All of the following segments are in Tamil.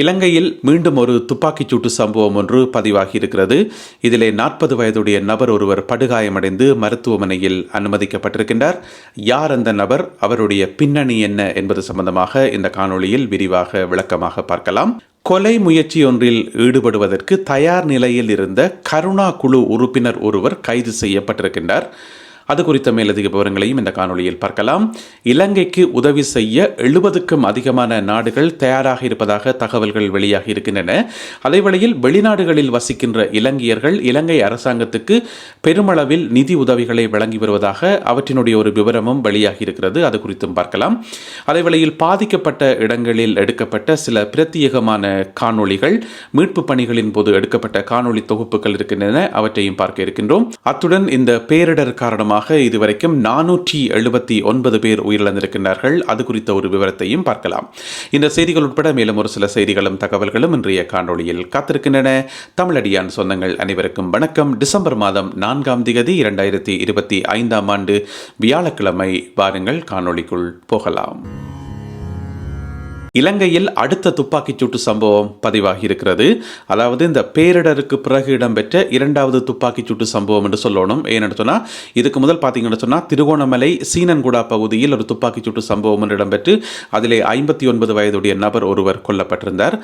இலங்கையில் மீண்டும் ஒரு துப்பாக்கிச் சூட்டு சம்பவம் ஒன்று பதிவாகி இருக்கிறது இதிலே நாற்பது வயதுடைய நபர் ஒருவர் படுகாயமடைந்து மருத்துவமனையில் அனுமதிக்கப்பட்டிருக்கின்றார். யார் அந்த நபர்? அவருடைய பின்னணி என்ன என்பது சம்பந்தமாக இந்த காணொளியில் விரிவாக விளக்கமாக பார்க்கலாம். கொலை முயற்சி ஒன்றில் ஈடுபடுவதற்கு தயார் நிலையில் இருந்த கருணா குழு உறுப்பினர் ஒருவர் கைது செய்யப்பட்டிருக்கின்றார். அது குறித்த மேலதிக விவரங்களையும் இந்த காணொளியில் பார்க்கலாம். இலங்கைக்கு உதவி செய்ய எழுபதுக்கும் அதிகமான நாடுகள் தயாராக இருப்பதாக தகவல்கள் வெளியாகி இருக்கின்றன. அதேவேளையில் வெளிநாடுகளில் வசிக்கின்ற இலங்கையர்கள் இலங்கை அரசாங்கத்துக்கு பெருமளவில் நிதி உதவிகளை வழங்கி வருவதாக அவற்றினுடைய ஒரு விவரமும் வெளியாகி இருக்கிறது. அது குறித்தும் பார்க்கலாம். அதேவேளையில் பாதிக்கப்பட்ட இடங்களில் எடுக்கப்பட்ட சில பிரத்யேகமான காணொளிகள் மீட்பு பணிகளின் போது எடுக்கப்பட்ட காணொளி தொகுப்புகள் இருக்கின்றன. அவற்றையும் பார்க்க இருக்கின்றோம். அத்துடன் இந்த பேரிடர் காரணமாக இதுவரைக்கும் நானூற்றி எழுபத்தி ஒன்பது பேர் உயிரிழந்திருக்கின்றார்கள். அது குறித்த ஒரு விவரத்தையும் பார்க்கலாம். இந்த செய்திகள் உட்பட மேலும் ஒரு சில செய்திகளும் தகவல்களும் இன்றைய காணொளியில் காத்திருக்கின்றன. தமிழடியான் சொந்தங்கள் அனைவருக்கும் வணக்கம். டிசம்பர் மாதம் நான்காம் திகதி இரண்டாயிரத்தி இருபத்தி ஐந்தாம் ஆண்டு வியாழக்கிழமை வாருங்கள். காணொளிக்குள் போகலாம். இலங்கையில் அடுத்த துப்பாக்கிச் சூட்டு சம்பவம் பதிவாகி இருக்கிறது அதாவது இந்த பேரிடருக்கு பிறகு இடம்பெற்ற இரண்டாவது துப்பாக்கிச் சூட்டு சம்பவம் என்று சொல்லணும். ஏன்னு சொன்னால் இதுக்கு முதல் பார்த்தீங்கன்னு சொன்னால் திருகோணமலை சீனன்குடா பகுதியில் ஒரு துப்பாக்கிச் சூட்டு சம்பவம் என்று இடம்பெற்று அதிலே ஐம்பத்தி ஒன்பது வயதுடைய நபர் ஒருவர் கொல்லப்பட்டிருந்தார்.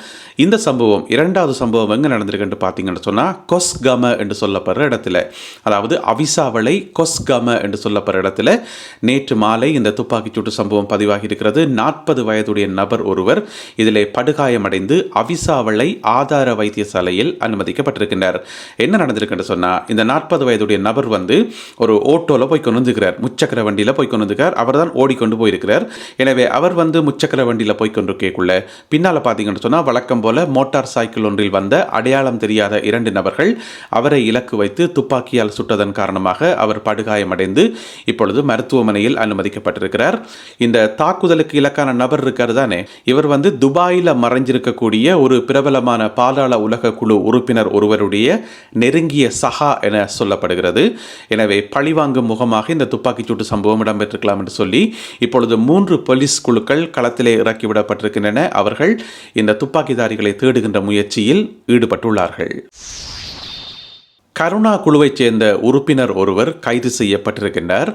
இந்த சம்பவம் இரண்டாவது சம்பவம் எங்கே நடந்திருக்குன்னு பார்த்தீங்கன்னு சொன்னால் கொஸ்கம என்று சொல்லப்படுற இடத்துல. அதாவது அவிசாவளை கொஸ்கம என்று சொல்லப்படுற இடத்துல நேற்று மாலை இந்த துப்பாக்கிச் சூட்டு சம்பவம் பதிவாகி இருக்கிறது நாற்பது வயதுடைய நபர் ஒரு ஒருவர் இதில் படுகாயமடைந்து அவிசாவளை ஆதார வைத்தியசாலையில் அனுமதிக்கப்பட்டிருக்கின்றார். என்ன நடந்திருக்குன்னு சொன்னால் இந்த நாற்பது வயதுடைய நபர் வந்து ஒரு ஓட்டோவில் போய் கொண்டு முச்சக்கர வண்டியில் போய் கொண்டு அவர் தான் ஓடிக்கொண்டு போயிருக்கிறார். எனவே அவர் வந்து முச்சக்கர வண்டியில் போய் கொண்டிருக்கக்குள்ள கேட்குள்ள பின்னால் பார்த்தீங்கன்னு சொன்னால் வழக்கம் போல மோட்டார் சைக்கிள் ஒன்றில் வந்த அடையாளம் தெரியாத இரண்டு நபர்கள் அவரை இலக்கு வைத்து துப்பாக்கியால் சுட்டதன் காரணமாக அவர் படுகாயமடைந்து இப்பொழுது மருத்துவமனையில் அனுமதிக்கப்பட்டிருக்கிறார். இந்த தாக்குதலுக்கு இலக்கான நபர் இருக்கார் தானே? இவர் வந்து துபாயில் மறைஞ்சிருக்கக்கூடிய ஒரு பிரபலமான பாதாள உலக குழு உறுப்பினர் ஒருவருடைய நெருங்கிய சஹா என சொல்லப்படுகிறது. எனவே பழிவாங்கும் முகமாக இந்த துப்பாக்கிச்சூட்டு சம்பவம் இடம்பெற்றிருக்கலாம் என்று சொல்லி இப்பொழுது மூன்று போலீஸ் குழுக்கள் களத்திலே இறக்கிவிடப்பட்டிருக்கின்றன அவர்கள் இந்த துப்பாக்கிதாரிகளை தேடுகின்ற முயற்சியில் ஈடுபட்டுள்ளார்கள். கருணா குழுவைச் சேர்ந்த உறுப்பினர் ஒருவர் கைது செய்யப்பட்டிருக்கின்றார்.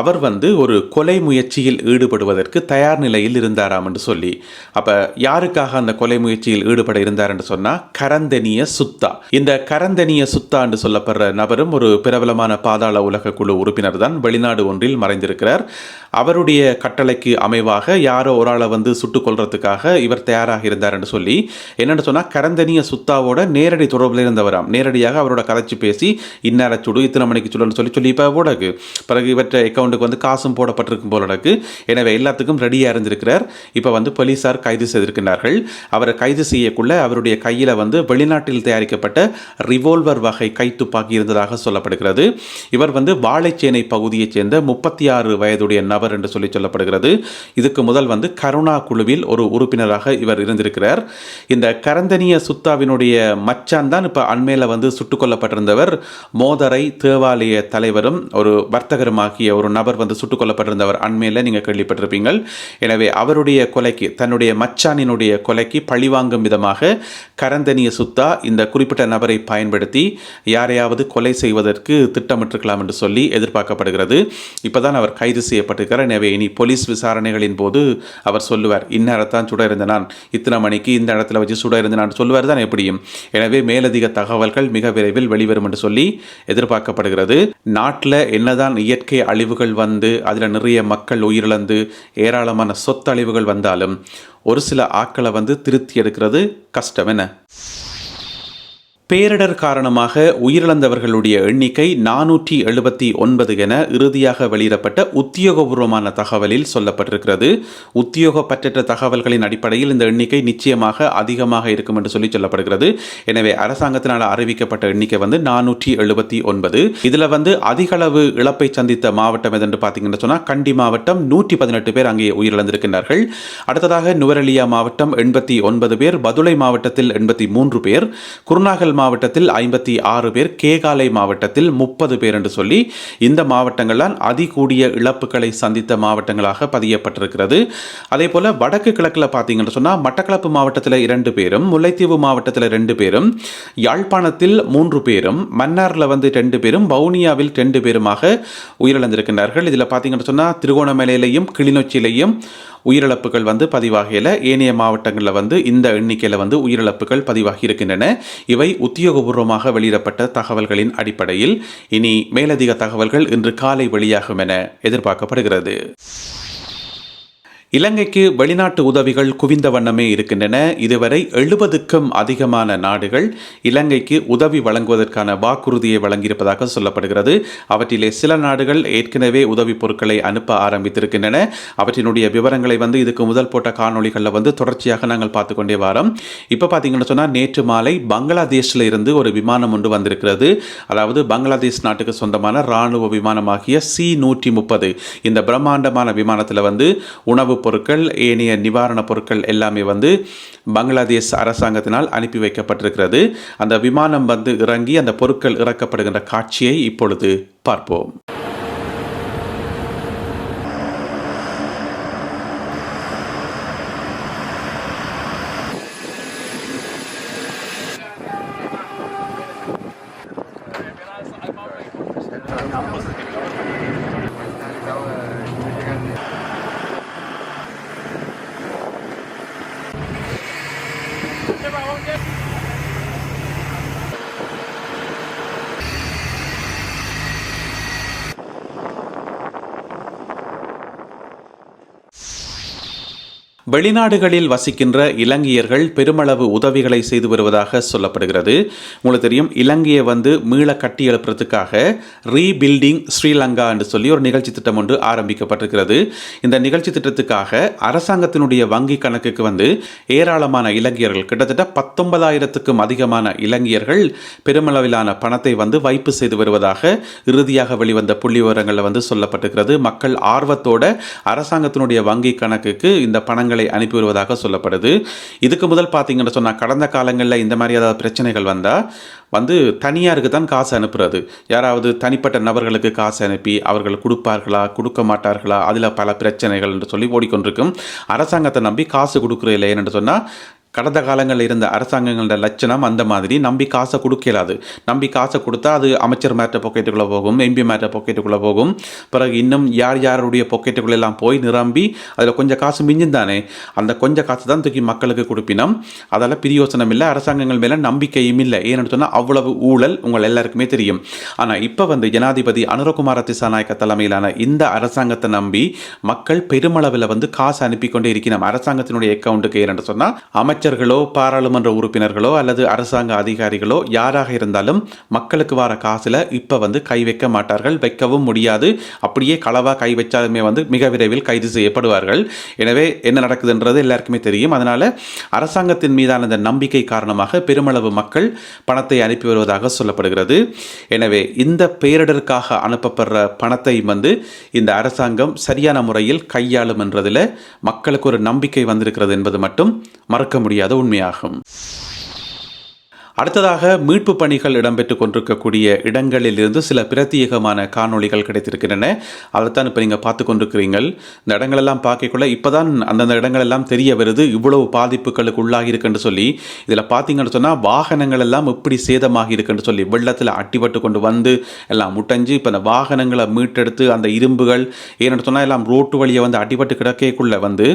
அவர் வந்து ஒரு கொலை முயற்சியில் ஈடுபடுவதற்கு தயார் நிலையில் இருந்தாராம் என்று சொல்லி அப்போ யாருக்காக அந்த கொலை முயற்சியில் ஈடுபட இருந்தார் என்று சொன்னால் கரந்தனிய சுத்தா. இந்த கரந்தனிய சுத்தா என்று சொல்லப்படுற நபரும் ஒரு பிரபலமான பாதாள உலக குழு உறுப்பினர் தான். வெளிநாடு ஒன்றில் மறைந்திருக்கிறார். அவருடைய கட்டளைக்கு அமைவாக யாரோ ஒரு ஆளை வந்து சுட்டுக் கொள்றதுக்காக இவர் தயாராக இருந்தார் என்று சொல்லி என்னென்னு சொன்னால் கரந்தனிய சுத்தாவோட நேரடி தொடர்பில் இருந்தவராம். நேரடியாக அவரோட கதைச்சு பேசி இன்னார சுடு இத்தனை மணிக்கு சுடுன்னு சொல்லி சொல்லி இப்போ போடக்கு பிறகு இவற்றை அக்கௌண்ட்டுக்கு வந்து காசும் போடப்பட்டிருக்கும் போல நடக்கு எனவே எல்லாத்துக்கும் ரெடியாக இருந்திருக்கிறார். இப்போ வந்து போலீஸார் கைது செய்திருக்கிறார்கள் அவரை கைது செய்யக்குள்ள அவருடைய கையில் வந்து வெளிநாட்டில் தயாரிக்கப்பட்ட ரிவோல்வர் வகை கைத்துப்பாக்கி இருந்ததாக சொல்லப்படுகிறது. இவர் வந்து வாழைச்சேனை பகுதியைச் சேர்ந்த முப்பத்தி ஆறு வயதுடைய நபர் என்று சொல்லி சொல்லப்படுகிறது. இதுக்கு முதல் வந்து கருணா குழுவில் ஒரு உறுப்பினராக இவர் இருந்திருக்கிறார். இந்த கரந்தனிய சுத்தாவினுடைய மச்சான் தான் இப்போ அண்மையில் வந்து சுட்டுக் கொல்லப்பட்டிருந்தவர். மோதரை தேவாலய தலைவரும் ஒரு வர்த்தகருமாகிய ஒரு நபர் வந்து சுட்டுக் கொல்லப்பட்டிருந்தவர். அண்மையில் நீங்கள் கேள்விப்பட்டிருப்பீங்கள். எனவே அவருடைய கொலைக்கு தன்னுடைய மச்சானினுடைய கொலைக்கு பழிவாங்கும் விதமாக கரந்தனிய சுத்தா இந்த குறிப்பிட்ட நபரை பயன்படுத்தி யாரையாவது கொலை செய்வதற்கு திட்டமிட்டிருக்கலாம் என்று சொல்லி எதிர்பார்க்கப்படுகிறது. இப்போதான் அவர் கைது செய்யப்பட்டிருக்கிறார் எனவே இனி போலீஸ் விசாரணைகளின் போது அவர் சொல்லுவார் இந்நேரத்தான் சுட இருந்த நான் இத்தனை மணிக்கு இந்த இடத்துல வச்சு சுட இருந்த நான் சொல்லுவார். தான் எப்படியும். எனவே மேலதிக தகவல்கள் மிக விரைவில் வெளிவரும் என்று சொல்லி எதிர்பார்க்கப்படுகிறது. நாட்டில் என்னதான் இயற்கை அழிவுகள் வந்து அதில் நிறைய மக்கள் உயிரிழந்து ஏராளமான சொத்தழிவுகள் வந்தாலும் ஒரு சில ஆக்களை வந்து திருத்தி எடுக்கிறது கஷ்டம். என்ன? பேரிடர் காரணமாக உயிரிழந்தவர்களுடைய எண்ணிக்கை நானூற்றி எழுபத்தி ஒன்பது என இறுதியாக வெளியிடப்பட்ட உத்தியோகபூர்வமான தகவலில் சொல்லப்பட்டிருக்கிறது. உத்தியோகப்பற்ற தகவல்களின் அடிப்படையில் இந்த எண்ணிக்கை நிச்சயமாக அதிகமாக இருக்கும் என்று சொல்லி சொல்லப்படுகிறது. எனவே அரசாங்கத்தினால் அறிவிக்கப்பட்ட எண்ணிக்கை வந்து நானூற்றி எழுபத்தி ஒன்பது. இதில் வந்து அதிகளவு இழப்பை சந்தித்த மாவட்டம் எதென்று பார்த்தீங்கன்னு சொன்னால் கண்டி மாவட்டம் நூற்றி பதினெட்டு பேர் அங்கே உயிரிழந்திருக்கின்றார்கள். அடுத்ததாக நுவரெலியா மாவட்டம் எண்பத்தி ஒன்பது பேர் பதுளை மாவட்டத்தில் எண்பத்தி மூன்று பேர் குருநாகல் மாவட்டத்தில் ஐம்பத்தி ஆறு பேர் கேகாலை மாவட்டத்தில் முப்பது பேர் என்று சொல்லி இந்த மாவட்டங்கள்லாம் அதிகூடிய இழப்புகளை சந்தித்த மாவட்டங்களாக பதியப்பட்டிருக்கிறது. அதே போல வடக்கு கிழக்கில் பார்த்தீங்கன்னு சொன்னால் மட்டக்களப்பு மாவட்டத்தில் இரண்டு பேரும் முல்லைத்தீவு மாவட்டத்தில் ரெண்டு பேரும் யாழ்ப்பாணத்தில் மூன்று பேரும் மன்னாரில் வந்து ரெண்டு பேரும் வவுனியாவில் ரெண்டு பேருமாக உயிரிழந்திருக்கின்றார்கள். இதில் பார்த்தீங்கன்னு சொன்னால் திருகோணமலையிலையும் கிளிநொச்சியிலையும் உயிரிழப்புகள் வந்து பதிவாகையில் ஏனைய மாவட்டங்களில் வந்து இந்த எண்ணிக்கையில் வந்து உயிரிழப்புகள் பதிவாகி இருக்கின்றன. இவை உத்தியோகபூர்வமாக வெளியிடப்பட்ட தகவல்களின் அடிப்படையில் இனி மேலதிக தகவல்கள் இன்று காலை வெளியாகும் என எதிர்பார்க்கப்படுகிறது. இலங்கைக்கு வெளிநாட்டு உதவிகள் குவிந்த வண்ணமே இருக்கின்றன. இதுவரை எழுபதுக்கும் அதிகமான நாடுகள் இலங்கைக்கு உதவி வழங்குவதற்கான வாக்குறுதியை வழங்கியிருப்பதாக சொல்லப்படுகிறது. அவற்றிலே சில நாடுகள் ஏற்கனவே உதவி பொருட்களை அனுப்ப ஆரம்பித்திருக்கின்றன. அவற்றினுடைய விவரங்களை வந்து இதுக்கு முதல் போட்ட காணொளிகளில் வந்து தொடர்ச்சியாக நாங்கள் பார்த்து கொண்டே வரோம். இப்போ பார்த்தீங்கன்னு சொன்னால் நேற்று மாலை பங்களாதேஷில் இருந்து ஒரு விமானம் ஒன்று வந்திருக்கிறது. அதாவது பங்களாதேஷ் நாட்டுக்கு சொந்தமான இராணுவ விமானமாகிய சி நூற்றி முப்பது. இந்த பிரம்மாண்டமான விமானத்தில் வந்து உணவு பொருட்கள் ஏனைய நிவாரணப் பொருட்கள் எல்லாமே வந்து பங்களாதேஷ் அரசாங்கத்தினால் அனுப்பி வைக்கப்பட்டிருக்கிறது. அந்த விமானம் வந்து இறங்கி அந்த பொருட்கள் இறக்கப்படுகின்ற காட்சியை இப்பொழுது பார்ப்போம். வெளிநாடுகளில் வசிக்கின்ற இலங்கையர்கள் பெருமளவு உதவிகளை செய்து வருவதாக சொல்லப்படுகிறது. உங்களுக்கு தெரியும் இலங்கையை வந்து மீள கட்டி எழுப்புறதுக்காக ரீபில்டிங் ஸ்ரீலங்கா என்று சொல்லி ஒரு நிகழ்ச்சி திட்டம் ஒன்று ஆரம்பிக்கப்பட்டிருக்கிறது. இந்த நிகழ்ச்சி திட்டத்துக்காக அரசாங்கத்தினுடைய வங்கி கணக்குக்கு வந்து ஏராளமான இலங்கையர்கள் கிட்டத்தட்ட பத்தொன்பதாயிரத்துக்கும் அதிகமான இலங்கையர்கள் பெருமளவிலான பணத்தை வந்து வைப்பு செய்து வருவதாக இறுதியாக வெளிவந்த புள்ளி விவரங்களில் வந்து சொல்லப்பட்டிருக்கிறது. மக்கள் ஆர்வத்தோட அரசாங்கத்தினுடைய வங்கி கணக்குக்கு இந்த பணங்களை அனுப்பி வருவதாக சொல்லப்படுது. இதுக்கு முதல் பார்த்தீங்கன்னு சொன்னால் கடந்த காலங்களில் இந்த மாதிரி ஏதாவது பிரச்சனைகள் வந்தால் வந்து தனியாருக்கு தான் காசு அனுப்புறது. யாராவது தனிப்பட்ட நபர்களுக்கு காசு அனுப்பி அவர்கள் கொடுப்பார்களா கொடுக்க மாட்டார்களா அதில் பல பிரச்சனைகள் என்று சொல்லி ஓடிக்கொண்டிருக்கும். அரசாங்கத்தை நம்பி காசு கொடுக்குற இல்லை என்று சொன்னால் கடந்த காலங்களில் இருந்த அரசாங்கங்களோட லட்சணம் அந்த மாதிரி. நம்பி காசை கொடுக்கலாது நம்பி காசை கொடுத்தா அது அமைச்சர் மேட்ட பாக்கெட்டுக்குள்ளே போகும் எம்பி மேட்ட பாக்கெட்டுக்குள்ளே போகும். பிறகு இன்னும் யார் யாருடைய பாக்கெட்டுக்குள்ளே எல்லாம் போய் நிரம்பி அதில் கொஞ்சம் காசு மிஞ்சும் தானே. அந்த கொஞ்சம் காசு தான் தூக்கி மக்களுக்கு கொடுப்பினோம். அதால் பிரியோசனம் இல்லை அரசாங்கங்கள் மேலே நம்பிக்கையும் இல்லை. ஏன்னு சொன்னால் அவ்வளவு ஊழல் உங்கள் எல்லாருக்குமே தெரியும். ஆனால் இப்போ வந்து ஜனாதிபதி அனுரகுமார திசாநாயக்க தலைமையிலான இந்த அரசாங்கத்தை நம்பி மக்கள் பெருமளவில் வந்து காசு அனுப்பி கொண்டே இருக்கிறோம் அரசாங்கத்தினுடைய அக்கௌண்ட்டுக்கு ஏன்னு சொன்னால் அமைச்சர்களோ பாராளுமன்ற உறுப்பினர்களோ அல்லது அரசாங்க அதிகாரிகளோ யாராக இருந்தாலும் மக்களுக்கு வர காசில் இப்போ வந்து கை வைக்க மாட்டார்கள் வைக்கவும் முடியாது. அப்படியே களவாக கை வச்சாலுமே வந்து மிக விரைவில் கைது செய்யப்படுவார்கள். எனவே என்ன நடக்குதுன்றது எல்லாருக்குமே தெரியும். அதனால் அரசாங்கத்தின் மீதான இந்த நம்பிக்கை காரணமாக பெருமளவு மக்கள் பணத்தை அனுப்பி வருவதாக சொல்லப்படுகிறது. எனவே இந்த பேரிடருக்காக அனுப்பப்படுற பணத்தை வந்து இந்த அரசாங்கம் சரியான முறையில் கையாளும் என்றதில் மக்களுக்கு ஒரு நம்பிக்கை வந்திருக்கிறது என்பது மட்டும் மறக்க முடியாத உண்மையாகும். அடுத்ததாக மீட்பு பணிகள் இடம்பெற்று கொண்டிருக்கக்கூடிய இடங்களில் இருந்து சில பிரத்யேகமான காணொளிகள் கிடைத்திருக்கின்றன. அதைத்தான் இப்போ நீங்கள் பார்த்து கொண்டிருக்கிறீங்கள். இந்த இடங்களெல்லாம் பார்க்கக்குள்ள இப்போ தான் அந்தந்த இடங்களெல்லாம் தெரிய வருது. இவ்வளவு பாதிப்புகளுக்கு உள்ளாகி இருக்குன்னு சொல்லி. இதில் பார்த்தீங்கன்னு சொன்னால் வாகனங்கள் எல்லாம் இப்படி சேதமாகி இருக்குன்னு சொல்லி வெள்ளத்தில் அட்டிப்பட்டு கொண்டு வந்து எல்லாம் முட்டஞ்சு இப்போ அந்த வாகனங்களை மீட்டெடுத்து அந்த இரும்புகள் ஏன்னு சொன்னால் எல்லாம் ரோட்டு வழியை வந்து அடிபட்டு கிடக்கக்குள்ளே வந்து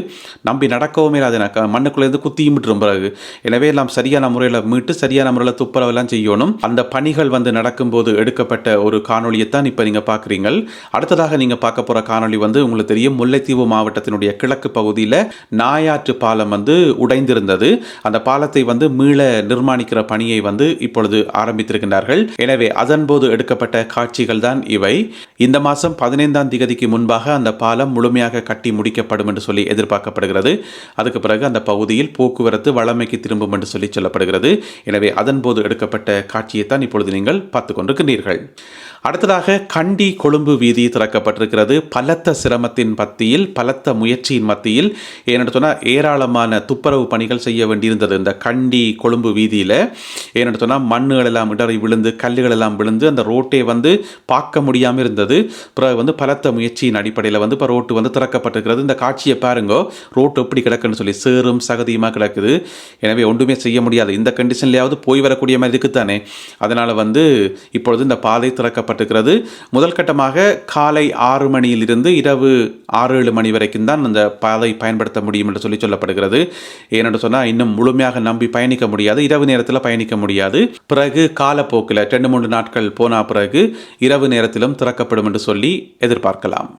நம்பி நடக்கவும் இல்லாத மண்ணுக்குள்ளேருந்து குத்தியும் விட்டுரும் பிறகு. எனவே எல்லாம் சரியான முறையில் மீட்டு சரியான முறையில் துப்புரவெல்லாம் செய்யணும். அந்த பணிகள் வந்து நடக்கும்போது எடுக்கப்பட்ட ஒரு காணொளியை தான் இப்போ நீங்கள் பார்க்குறீங்க அடுத்ததாக நீங்கள் பார்க்க போகிற காணொளி வந்து உங்களுக்கு தெரியும். முல்லைத்தீவு மாவட்டத்தினுடைய கிழக்கு பகுதியில் நாயாற்று பாலம் வந்து உடைந்திருந்தது. அந்த பாலத்தை வந்து மீள நிர்மாணிக்கிற பணியை வந்து இப்பொழுது ஆரம்பித்திருக்கின்றார்கள். எனவே அதன்போது எடுக்கப்பட்ட காட்சிகள் தான் இவை. இந்த மாதம் பதினைந்தாம் திகதிக்கு முன்பாக அந்த பாலம் முழுமையாக கட்டி முடிக்கப்படும் என்று சொல்லி எதிர்பார்க்கப்படுகிறது. அதுக்கு பிறகு அந்த பகுதியில் போக்குவரத்து வளமைக்கு திரும்பும் என்று சொல்லி சொல்லப்படுகிறது. எனவே அதன்போது எடுக்கப்பட்ட காட்சியைத்தான் இப்பொழுது நீங்கள் பார்த்து கொண்டிருக்கிறீர்கள் அடுத்ததாக கண்டி கொழும்பு வீதி திறக்கப்பட்டிருக்கிறது. பலத்த சிரமத்தின் மத்தியில் பலத்த முயற்சியின் மத்தியில் ஏனென்று சொன்னால் ஏராளமான துப்புரவு பணிகள் செய்ய வேண்டியிருந்தது. இந்த கண்டி கொழும்பு வீதியில் ஏனென்று சொன்னால் மண்ணுகள் எல்லாம் இடறி விழுந்து கல்லுகள் எல்லாம் விழுந்து அந்த ரோட்டை வந்து பார்க்க முடியாமல் இருந்தது. பிறகு வந்து பலத்த முயற்சியின் அடிப்படையில் வந்து இப்போ ரோட்டு வந்து திறக்கப்பட்டிருக்கிறது. இந்த காட்சியை பாருங்க ரோட்டு எப்படி கிடக்குன்னு சொல்லி சேரும் சகதியுமாக கிடக்குது. எனவே ஒன்றுமே செய்ய முடியாது. இந்த கண்டிஷன்லையாவது போய் வரக்கூடிய மாதிரி இருக்குத்தானே. அதனால் வந்து இப்பொழுது இந்த பாதை திறக்கப்பட்ட திறக்கப்பட்டிருக்கிறது முதல் கட்டமாக காலை ஆறு மணியிலிருந்து இரவு ஆறு ஏழு மணி வரைக்கும் தான் அந்த பாதை பயன்படுத்த முடியும் என்று சொல்லி சொல்லப்படுகிறது. ஏனென்று சொன்னால் இன்னும் முழுமையாக நம்பி பயணிக்க முடியாது. இரவு நேரத்தில் பயணிக்க முடியாது. பிறகு காலப்போக்கில் ரெண்டு மூன்று நாட்கள் போன பிறகு இரவு நேரத்திலும் திறக்கப்படும் என்று சொல்லி எதிர்பார்க்கலாம்.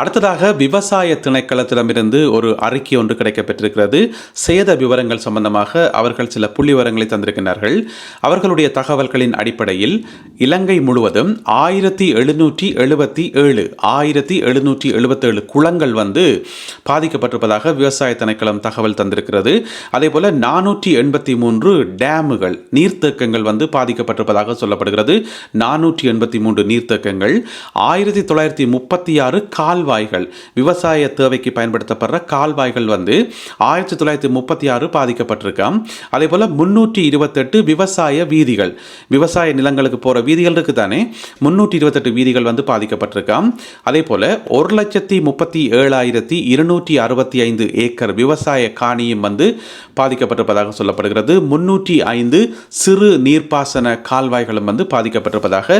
அடுத்ததாக விவசாய திணைக்களத்திடமிருந்து ஒரு அறிக்கை ஒன்று கிடைக்கப்பெற்றிருக்கிறது. சேத விவரங்கள் சம்பந்தமாக அவர்கள் சில புள்ளி விவரங்களை தந்திருக்கிறார்கள் அவர்களுடைய தகவல்களின் அடிப்படையில் இலங்கை முழுவதும் ஆயிரத்தி எழுநூற்றி எழுபத்தி ஏழு ஆயிரத்தி எழுநூற்றி எழுபத்தேழு குளங்கள் வந்து பாதிக்கப்பட்டிருப்பதாக விவசாய திணைக்களம் தகவல் தந்திருக்கிறது. அதே போல நானூற்றி எண்பத்தி மூன்று டேமுகள் நீர்த்தேக்கங்கள் வந்து பாதிக்கப்பட்டிருப்பதாக சொல்லப்படுகிறது. நானூற்றி எண்பத்தி மூன்று நீர்த்தேக்கங்கள் ஆயிரத்தி தொள்ளாயிரத்தி முப்பத்தி ஆறு கால் கால்வாய்கள் விவசாய தேவைக்கு பயன்படுத்தப்படுற கால்வாய்கள் வந்து ஆயிரத்தி தொள்ளாயிரத்தி முப்பத்தி ஆறு பாதிக்கப்பட்டிருக்காம் அதே போல் முன்னூற்றி இருபத்தெட்டு விவசாய வீதிகள் விவசாய நிலங்களுக்கு போகிற வீதிகள் இருக்குது தானே முன்னூற்றி இருபத்தெட்டு வீதிகள் வந்து பாதிக்கப்பட்டிருக்காம் அதே போல் ஒரு லட்சத்தி முப்பத்தி ஏழாயிரத்தி இருநூற்றி அறுபத்தி ஐந்து ஏக்கர் விவசாய காணியும் வந்து பாதிக்கப்பட்டிருப்பதாக சொல்லப்படுகிறது. முன்னூற்றி ஐந்து சிறு நீர்ப்பாசன கால்வாய்களும் வந்து பாதிக்கப்பட்டிருப்பதாக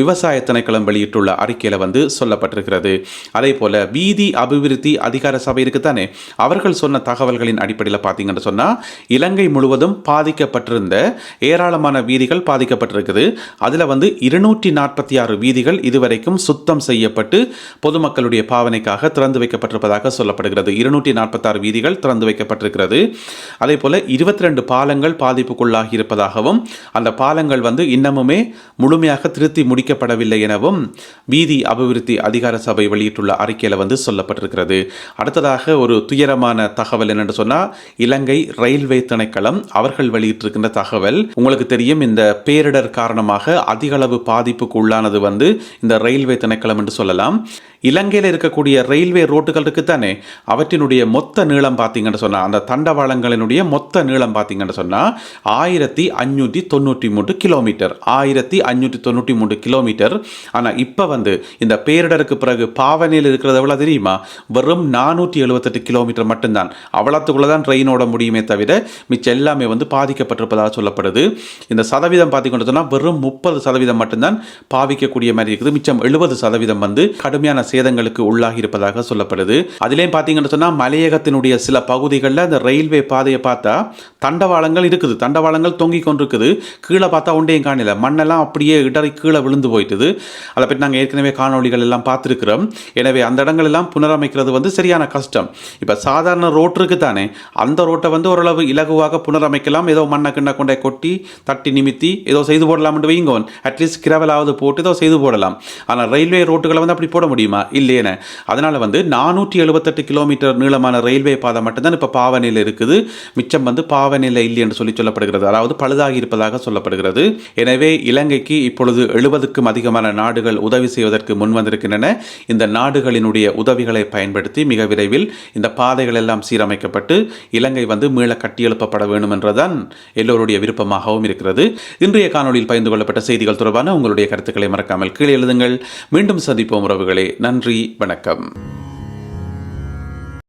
விவசாய திணைக்களம் வெளியிட்டுள்ள அறிக்கையில் வந்து சொல்லப்பட்டிருக்கிறது. அதே போல வீதி அபிவிருத்தி அதிகார சபை இருக்குத்தானே அவர்கள் சொன்ன தகவல்களின் அடிப்படையில் பார்த்தீங்கன்னு சொன்னால் இலங்கை முழுவதும் பாதிக்கப்பட்டிருந்த ஏராளமான வீதிகள் பாதிக்கப்பட்டிருக்குது. அதில் வந்து இருநூற்றி நாற்பத்தி ஆறு வீதிகள் இதுவரைக்கும் சுத்தம் செய்யப்பட்டு பொதுமக்களுடைய பாவனைக்காக திறந்து வைக்கப்பட்டிருப்பதாக சொல்லப்படுகிறது. இருநூற்றி நாற்பத்தாறு வீதிகள் திறந்து வைக்கப்பட்டிருக்கிறது. அதே போல இருபத்தி ரெண்டு பாலங்கள் பாதிப்புக்குள்ளாகி இருப்பதாகவும் அந்த பாலங்கள் வந்து இன்னமுமே முழுமையாக திருத்தி முடிக்கப்படவில்லை எனவும் வீதி அபிவிருத்தி அதிகார சபை வெளியிட்டுள்ள அறிக்கையில் வந்து சொல்லப்பட்டிருக்கிறது. அடுத்ததாக ஒரு துயரமான தகவல் என்னென்னு சொன்னால் இலங்கை ரயில்வே திணைக்களம் அவர்கள் வெளியிட்டிருக்கின்ற தகவல். உங்களுக்கு தெரியும் இந்த பேரிடர் காரணமாக அதிகளவு பாதிப்புக்கு உள்ளானது வந்து இந்த ரயில்வே திணைக்களம் என்று சொல்லலாம். இலங்கையில் இருக்கக்கூடிய ரயில்வே ரோட்டுகள் இருக்குத்தானே அவற்றினுடைய மொத்த நீளம் பார்த்தீங்கன்னு சொன்னால் அந்த தண்டவாளங்களினுடைய மொத்த நீளம் பார்த்தீங்கன்னு சொன்னால் ஆயிரத்தி அஞ்சூற்றி தொண்ணூற்றி மூன்று கிலோமீட்டர். ஆயிரத்தி அஞ்சூற்றி தொண்ணூற்றி மூன்று கிலோமீட்டர். ஆனால் இப்போ வந்து இந்த பேரிடருக்கு பிறகு பாவநிலை பாவனையில் இருக்கிறது எவ்வளோ தெரியுமா? வெறும் நானூற்றி எழுபத்தெட்டு கிலோமீட்டர் மட்டும்தான். அவ்வளோத்துக்குள்ளே தான் ட்ரெயின் ஓட முடியுமே தவிர மிச்சம் எல்லாமே வந்து பாதிக்கப்பட்டிருப்பதாக சொல்லப்படுது. இந்த சதவீதம் பார்த்தீங்கன்னு சொன்னால் வெறும் முப்பது சதவீதம் மட்டும்தான் பாவிக்கக்கூடிய மாதிரி இருக்குது. மிச்சம் எழுபது சதவீதம் வந்து கடுமையான சேதங்களுக்கு உள்ளாகி இருப்பதாக சொல்லப்படுது. அதிலேயும் பார்த்தீங்கன்னு சொன்னால் மலையகத்தினுடைய சில பகுதிகளில் அந்த ரயில்வே பாதையை பார்த்தா தண்டவாளங்கள் இருக்குது. தண்டவாளங்கள் தொங்கி கொண்டிருக்குது. கீழே பார்த்தா ஒன்றையும் காணல. மண்ணெல்லாம் அப்படியே இடறி கீழே விழுந்து போயிட்டுது. அதை பற்றி நாங்கள் ஏற்கனவே காணொலிகள் எல்லாம் பார்த்துருக்குறோம். எனவே அந்த இடங்களெல்லாம் புனரமைக்கிறது வந்து சரியான கஷ்டம். இப்போ சாதாரண ரோட் இருக்கு தானே அந்த ரோட்டை வந்து ஓரளவு இலகுவாக புனரமைக்கலாம். ஏதோ மண்ணை கிண்ண கொண்டே கொட்டி தட்டி நிமித்தி ஏதோ செய்து போடலாம்னு வைங்கோன். அட்லீஸ்ட் கிரவலாவது போட்டு ஏதோ செய்து போடலாம். ஆனால் ரயில்வே ரோட்டுகளை வந்து அப்படி போட முடியுமா? இல்லையேன்னு அதனால் வந்து நானூற்றி எழுபத்தெட்டு கிலோமீட்டர் நீளமான ரயில்வே பாதை மட்டும்தான் இப்போ பாவனையில் இருக்குது. மிச்சம் வந்து பாவனையில் இல்லை என்று சொல்லி சொல்லப்படுகிறது. அதாவது பழுதாகி இருப்பதாக சொல்லப்படுகிறது. எனவே இலங்கைக்கு இப்பொழுது எழுபதுக்கும் அதிகமான நாடுகள் உதவி செய்வதற்கு முன் வந்திருக்கின்றன. இந்த நாடுகளினுடைய உதவிகளை பயன்படுத்தி மிக விரைவில் இந்த பாதைகள் எல்லாம் சீரமைக்கப்பட்டு இலங்கை வந்து மீள கட்டியெழுப்பப்பட வேண்டும் என்றுதான் எல்லோருடைய விருப்பமாகவும் இருக்கிறது. இன்றைய காணொலியில் பகிர்ந்து கொள்ளப்பட்ட செய்திகள் தொடர்பான உங்களுடைய கருத்துக்களை மறக்காமல் கீழே எழுதுங்கள். மீண்டும் சந்திப்போம் உறவுகளே. நன்றி. வணக்கம்.